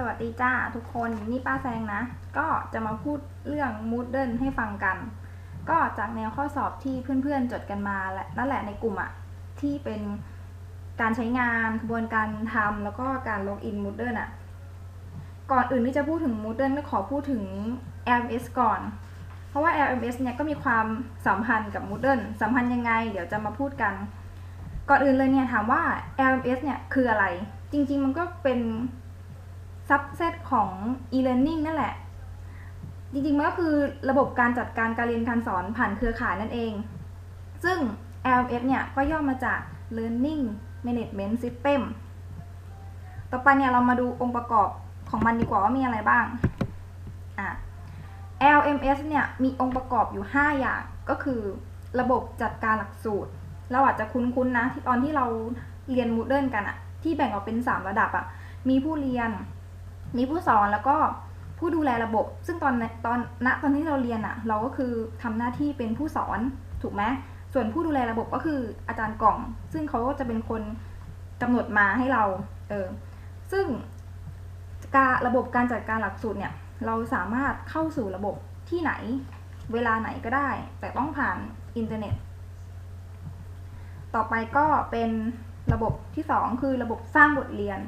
สวัสดีจ้าทุกคนนี่ป้าแซงนะ ก็จะมาพูดเรื่อง Moodle ให้ฟังกัน ก็จากแนวข้อสอบที่เพื่อนๆจดกันมาและนั่นแหละในกลุ่มอะที่เป็นการใช้งานกระบวนการทำแล้วก็การล็อกอิน Moodle อะก่อนอื่นที่จะพูดถึง Moodle ก็ขอพูดถึง LMS ก่อน เพราะว่า LMS เนี่ยก็มีความสัมพันธ์กับ Moodle สัมพันธ์ยังไง เดี๋ยวจะมาพูดกัน ก่อนอื่นเลยเนี่ยถามว่า LMS เนี่ยคืออะไร จริงๆมันก็เป็น ซับเซตของ e-learning นั่นแหละ จริงๆ มันก็คือระบบการจัดการการเรียนการสอนผ่านเครือข่ายนั่นเอง ซึ่ง LMS เนี่ยก็ย่อมาจาก Learning Management System ต่อไปเนี่ยเรามาดูองค์ประกอบของมันดีกว่าว่ามีอะไรบ้างอะ LMS เนี่ยมีองค์ประกอบอยู่ 5 อย่างก็คือระบบจัดการหลักสูตร เราอาจจะคุ้นๆนะที่ตอนที่เราเรียน Moodle กันอะที่แบ่งออกเป็น 3 ระดับอะมีผู้เรียน มีผู้สอนแล้วก็ผู้ดูแลระบบ ซึ่งตอนตอนณตอนที่เราเรียนอะเราก็คือทำหน้าที่เป็นผู้สอนถูกไหมส่วนผู้ดูแลระบบก็คืออาจารย์กล่อง ซึ่งเขาก็จะเป็นคนกำหนดมาให้เราเออซึ่งการระบบการจัดการหลักสูตรเนี่ย เราสามารถเข้าสู่ระบบที่ไหน เวลาไหนก็ได้ แต่ต้องผ่านอินเทอร์เน็ต ต่อไปก็เป็นระบบที่ 2 คือระบบสร้างบทเรียน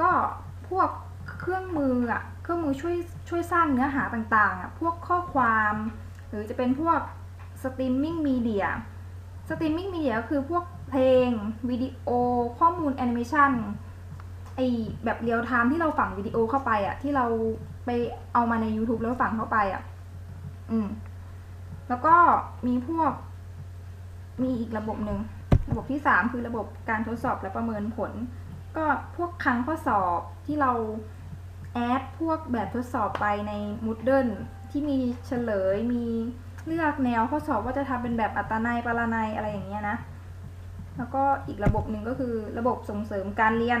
ก็พวก เครื่องมืออะเครื่องมือช่วยช่วยสร้างเนื้อหาต่างๆอะพวกข้อความ หรือจะเป็นพวกสตรีมมิ่งมีเดียสตรีมมิ่งมีเดียก็คือพวกเพลงวิดีโอ ข้อมูลแอนิเมชันไอแบบเรียลไทม์ที่เราฝังวิดีโอเข้าไปอะที่เราไปเอามาใน YouTube แล้วฝังเข้าไปอะอืมแล้วก็มีพวก มีอีกระบบหนึ่ง ระบบที่ 3 คือระบบการทดสอบและประเมินผล ก็พวกครั้งข้อสอบที่เราแอดพวกแบบทดสอบไปใน Moodle ที่มีเฉลยมีเลือกแนวข้อสอบว่าจะทำเป็นแบบอัตนัยปรานัยอะไรอย่างเงี้ยนะ แล้วก็อีกระบบหนึ่งก็คือระบบส่งเสริมการเรียน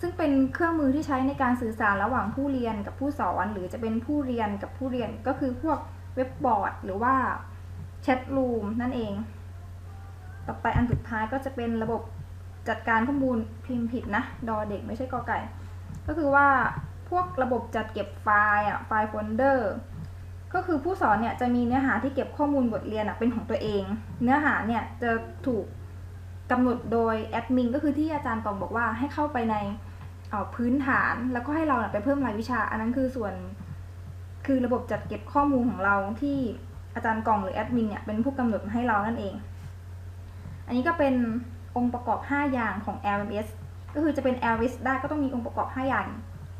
ซึ่งเป็นเครื่องมือที่ใช้ในการสื่อสารระหว่างผู้เรียนกับผู้สอน หรือจะเป็นผู้เรียนกับผู้เรียนก็คือพวกเว็บบอร์ดหรือว่าแชทรูมนั่นเอง ต่อไปอันสุดท้ายก็จะเป็นระบบ จัดการข้อมูลพิมพ์ผิดนะดอเด็กไม่ใช่กอไก่ ก็คือว่าพวกระบบจัดเก็บไฟล์อะไฟล์โฟลเดอร์ก็คือผู้สอนเนี่ยจะมีเนื้อหาที่เก็บข้อมูลบทเรียนอะเป็นของตัวเอง เนื้อหาเนี่ยจะถูกกำหนดโดยแอดมินก็คือที่อาจารย์กองบอกว่าให้เข้าไปในออพื้นฐาน แล้วก็ให้เราไปเพิ่มรายวิชา อันนั้นคือส่วนคือระบบจัดเก็บข้อมูลของเราที่อาจารย์กองหรือแอดมินเนี่ยเป็นผู้กำหนดให้เรานั่นเอง อันนี้ก็เป็น องค์ประกอบ 5 อย่างของ LMS ก็คือจะเป็น LMS ได้ก็ต้องมีองค์ประกอบ 5 อย่าง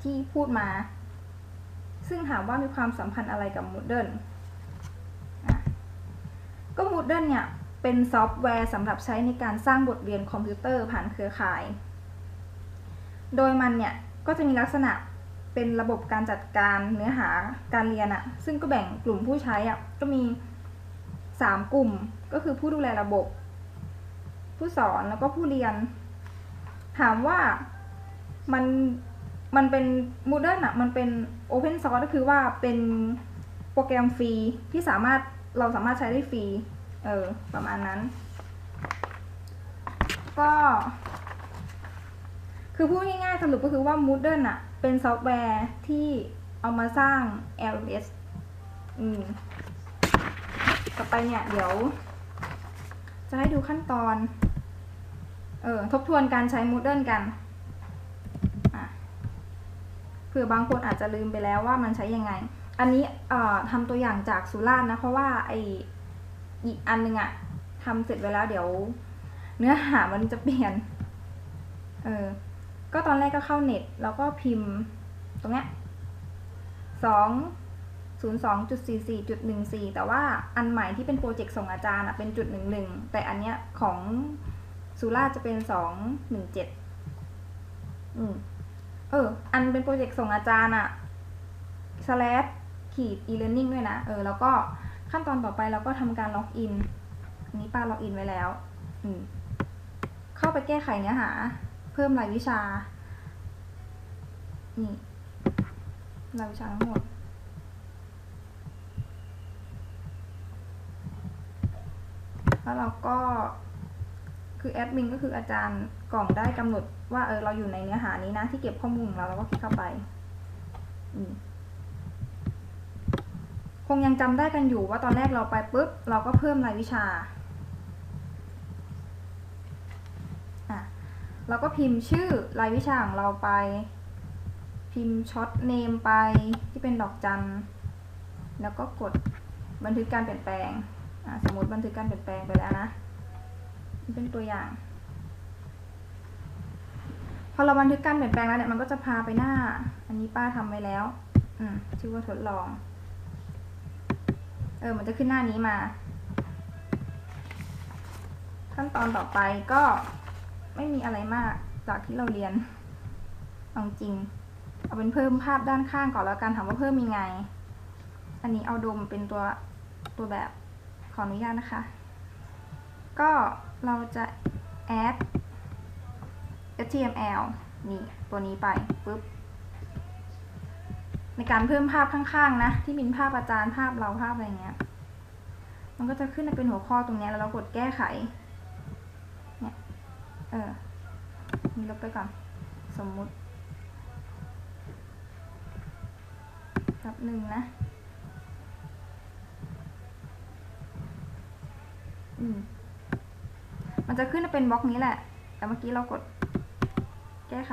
ที่พูดมา ซึ่งถามว่ามีความสัมพันธ์อะไรกับ Moodle ก็ Moodle เนี่ย เป็นซอฟต์แวร์สำหรับใช้ในการสร้างบทเรียนคอมพิวเตอร์ผ่านเครือข่าย โดยมันเนี่ย ก็จะมีลักษณะเป็นระบบการจัดการเนื้อหาการเรียนอะซึ่งก็แบ่งกลุ่มผู้ใช้อะก็มี 3 กลุ่มก็คือผู้ดูแลระบบ ผู้สอนแล้วก็ผู้เรียน ถามว่ามันมันเป็น Moodle อะมันเป็น Open Source ก็คือว่าเป็นโปรแกรมฟรีที่สามารถเราสามารถใช้ได้ฟรี เออ ประมาณนั้น ก็ คือพูดง่ายๆสรุปก็คือว่า Moodle อะเป็นซอฟต์แวร์ที่เอามาสร้าง L S อืม ต่อไปเนี่ย เดี๋ยว จะให้ดูขั้นตอน เออทบทวนการใช้ Moodle กันเผื่อบางคนอาจจะลืมไปแล้วว่ามันใช้ยังไง อันนี้เอ่อทำตัวอย่างจากสุราษฎร์นะ เพราะว่าไออีกอันนึงอะทำเสร็จไปแล้วเดี๋ยว เนื้อหามันจะเปลี่ยน เออ ก็ตอนแรกก็เข้าเน็ต แล้วก็พิมพ์ตรงเนี้ยสองศูนย์สองจุดสี่สี่จุดหนึ่งสี่แต่ว่าอันใหม่ที่เป็นโปรเจกต์ส่งอาจารย์อะเป็นจุดหนึ่งหนึ่งแต่อันเนี้ยของ สุราษฎร์จะเป็นสองหนึ่งเจ็ดอืม เออ อันเป็นโปรเจกต์ส่งอาจารย์อะ slash ขีด e-learning ด้วยนะ เออ แล้วก็ขั้นตอนต่อไปเราก็ทำการล็อกอิน อันนี้ป้าล็อกอินไว้แล้ว อืม เข้าไปแก้ไขเนื้อหา เพิ่มรายวิชา นี่รายวิชาทั้งหมดแล้วเราก็ คือแอดมินก็คืออาจารย์กล่องได้กำหนดว่าเออเราอยู่ในเนื้อหานี้นะที่เก็บข้อมูลของเราเราก็คลิกเข้าไปคงยังจำได้กันอยู่ว่าตอนแรกเราไปปุ๊บเราก็เพิ่มรายวิชาอะเราก็พิมพ์ชื่อรายวิชาของเราไป พิมพ์ช็อตเนมไปที่เป็นดอกจัน แล้วก็กดบันทึกการเปลี่ยนแปลง สมมติบันทึกการเปลี่ยนแปลงไปแล้วนะ เป็นตัวอย่าง พอเราบันทึกการเปลี่ยนแปลงแล้วเนี่ยมันก็จะพาไปหน้า อันนี้ป้าทำไว้แล้ว อืมชื่อว่าทดลอง เออ มันจะขึ้นหน้านี้มา ขั้นตอนต่อไปก็ไม่มีอะไรมากจากที่เราเรียนเอาจริง เอาเป็นเพิ่มภาพด้านข้างก่อนแล้วกันถามว่าเพิ่มยังไง อันนี้เอาดมเป็นตัวตัวแบบขออนุญาตนะคะ ก็ เราจะ add html นี่ตัวนี้ไปปุ๊บในการเพิ่มภาพข้างๆ นะ ที่มีภาพอาจารย์ภาพเราภาพอะไรเงี้ย มันก็จะขึ้นเป็นหัวข้อตรงนี้แล้วเรากดแก้ไข เนี่ย เออนี่ลบไปก่อน สมมุติครับหนึ่งนะ อืม มันจะขึ้นเป็นบล็อกนี้แหละ แต่เมื่อกี้เรากดแก้ไข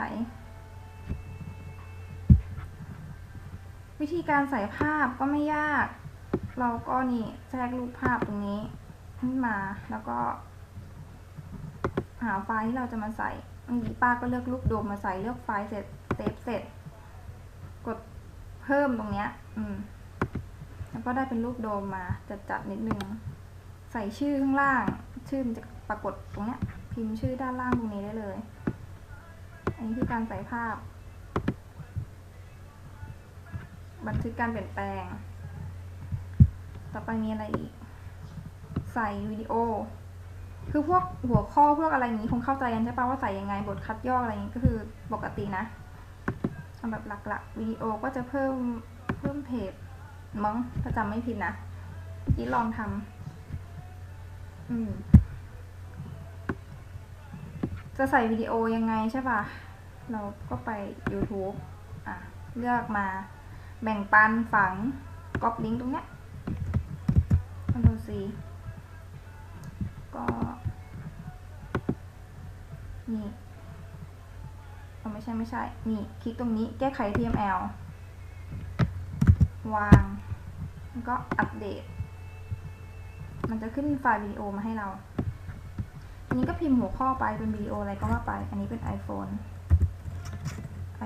วิธีการใส่ภาพก็ไม่ยาก เราก็นี่แทรกรูปภาพตรงนี้ขึ้นมา แล้วก็ หาไฟล์ที่เราจะมาใส่เมื่อกี้ป้าก็เลือกรูปโดมมาใส่เลือกไฟล์เสร็จเซฟเสร็จ กดเพิ่มตรงเนี้ย อืม แล้วก็ได้เป็นรูปโดมมาจัดจัดๆนิดนึง ใส่ชื่อข้างล่าง ชื่อมันจะ ปรากฏตรงเนี้ย พิมพ์ชื่อด้านล่างตรงนี้ได้เลย อันนี้คือการใส่ภาพ บันทึกการเปลี่ยนแปลง ต่อไปมีอะไรอีก ใส่วิดีโอ คือพวกหัวข้อพวกอะไรอย่างนี้คงเข้าใจกันใช่ปะว่าใส่ยังไงบทคัดย่ออะไรอย่างนี้ก็คือปกตินะเอาแบบหลักๆวิดีโอก็จะเพิ่มเพิ่มเพจมั้งถ้าจำไม่ผิดนะเมื่อกี้ลองทำอืม จะใส่วิดีโอยังไงใช่ปะเราก็ไป YouTube อะ เลือกมาแบ่งปันฝังก๊อปลิงก์ตรงเนี้ย Ctrl C ก็ นี่เอาไม่ใช่ไม่ใช่ นี่ คลิกตรงนี้แก้ไข TML วาง แล้วก็อัปเดต มันจะขึ้นไฟล์วิดีโอมาให้เรา อันนี้ก็พิมพ์หัวข้อไปเป็นวิดีโออะไรก็ว่าไป อันนี้เป็น iPhone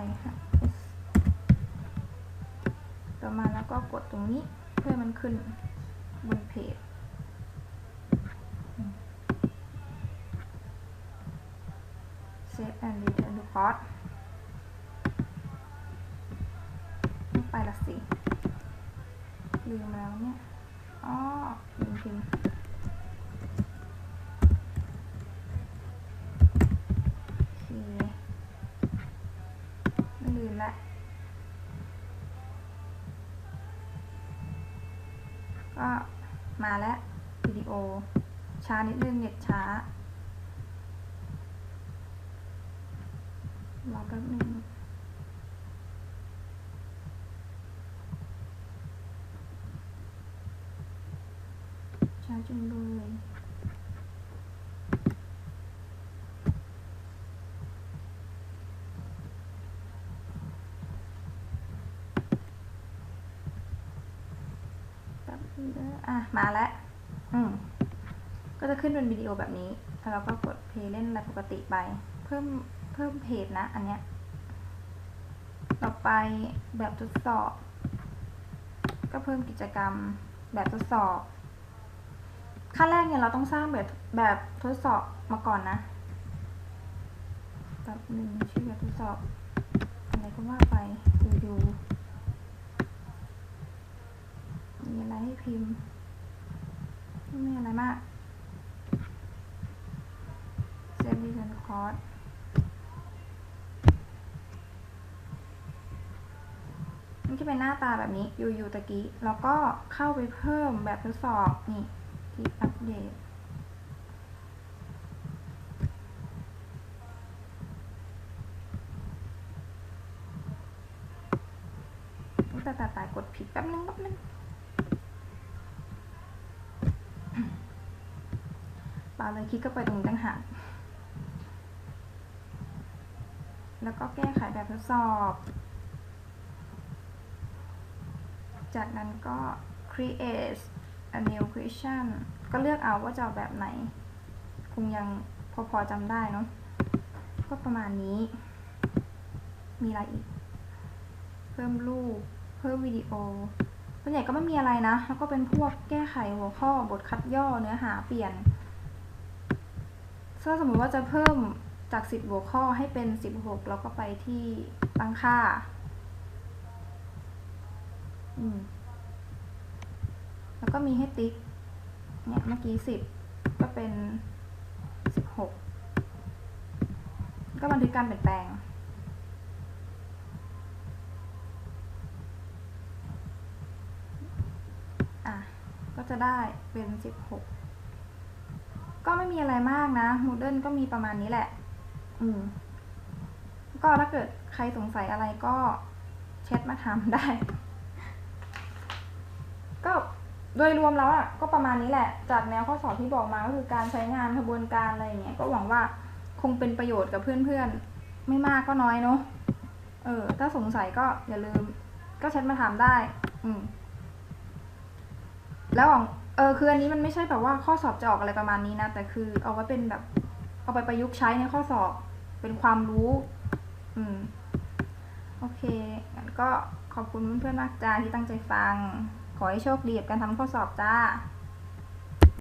i 5 s ต่อมาแล้วก็กดตรงนี้เพื่อมันขึ้นบนเพจ Save and return to cost ไม่ไปละสิ ลืมแล้วเนี่ย อ๋อพิมพ์ ก็มาแล้ววิดีโอ ช้านิดนึงเน็ตช้า รอแป๊บนึงช้าจนเลยแป๊บนึงเด้ออะ มาแล้วอืมก็จะขึ้นเป็นวิดีโอแบบนี้ แล้วเราก็กดเพลย์เล่นอะไรปกติไป เพิ่มเพิ่มเพจนะ อันเนี้ย ต่อไปแบบทดสอบ ก็เพิ่มกิจกรรมแบบทดสอบ ขั้นแรกเนี่ยเราต้องสร้างแบบแบบทดสอบมาก่อนนะ แบบหนึ่งชื่อแบบทดสอบอะไรก็ว่าไปดูดูมีอะไรให้พิมพ์ ไม่มีอะไรมากเซฟดีเซนคอร์สมันจะเป็นหน้าตาแบบนี้อยู่ๆตะกี้ แล้วก็เข้าไปเพิ่มแบบทดสอบ นี่ที่อัปเดตแต่ตาแต่กดผิดแป๊บนึงแป๊บนึง ปาเลยคลิกก็ไปตรงนี้ต่างหากแล้วก็แก้ไขแบบทดสอบ จากนั้นก็ create a new question ก็เลือกเอาว่าจะแบบไหน คงยังพอพอจำได้เนาะ ก็ประมาณนี้ มีอะไรอีก เพิ่มรูป เพิ่มวิดีโอส่วนใหญ่ก็ไม่มีอะไรนะ แล้วก็เป็นพวกแก้ไขหัวข้อบทคัดย่อเนื้อหาเปลี่ยน ถ้าสมมติว่าจะเพิ่มจาก 10หัวข้อให้เป็น 16 เราก็ไปที่ตั้งค่า อืม แล้วก็มีให้ติ๊ก เนี่ยเมื่อกี้ 10 ก็เป็น 16 ก็บันทึกการเปลี่ยนแปลง อะ ก็จะได้เป็น 16 ก็ไม่มีอะไรมากนะ Moodle ก็มีประมาณนี้แหละ อืม ก็ถ้าเกิดใครสงสัยอะไรก็แชทมาถามได้ ก็โดยรวมแล้วอะก็ประมาณนี้แหละ จากแนวข้อสอบที่บอกมาก็คือการใช้งานขบวนการอะไรอย่างเงี้ยก็หวังว่าคงเป็นประโยชน์กับเพื่อนๆ ไม่มากก็น้อยเนาะเออ ถ้าสงสัยก็อย่าลืม ก็แชทมาถามได้ อืม แล้วหวัง เออคืออันนี้มันไม่ใช่แบบว่าข้อสอบจะออกอะไรประมาณนี้นะ แต่คือเอาไว้เป็นแบบเอาไปประยุกต์ใช้ในข้อสอบเป็นความรู้ อืม โอเคงั้นก็ขอบคุณเพื่อนๆมากจ้าที่ตั้งใจฟัง ขอให้โชคดีกับการทำข้อสอบจ้า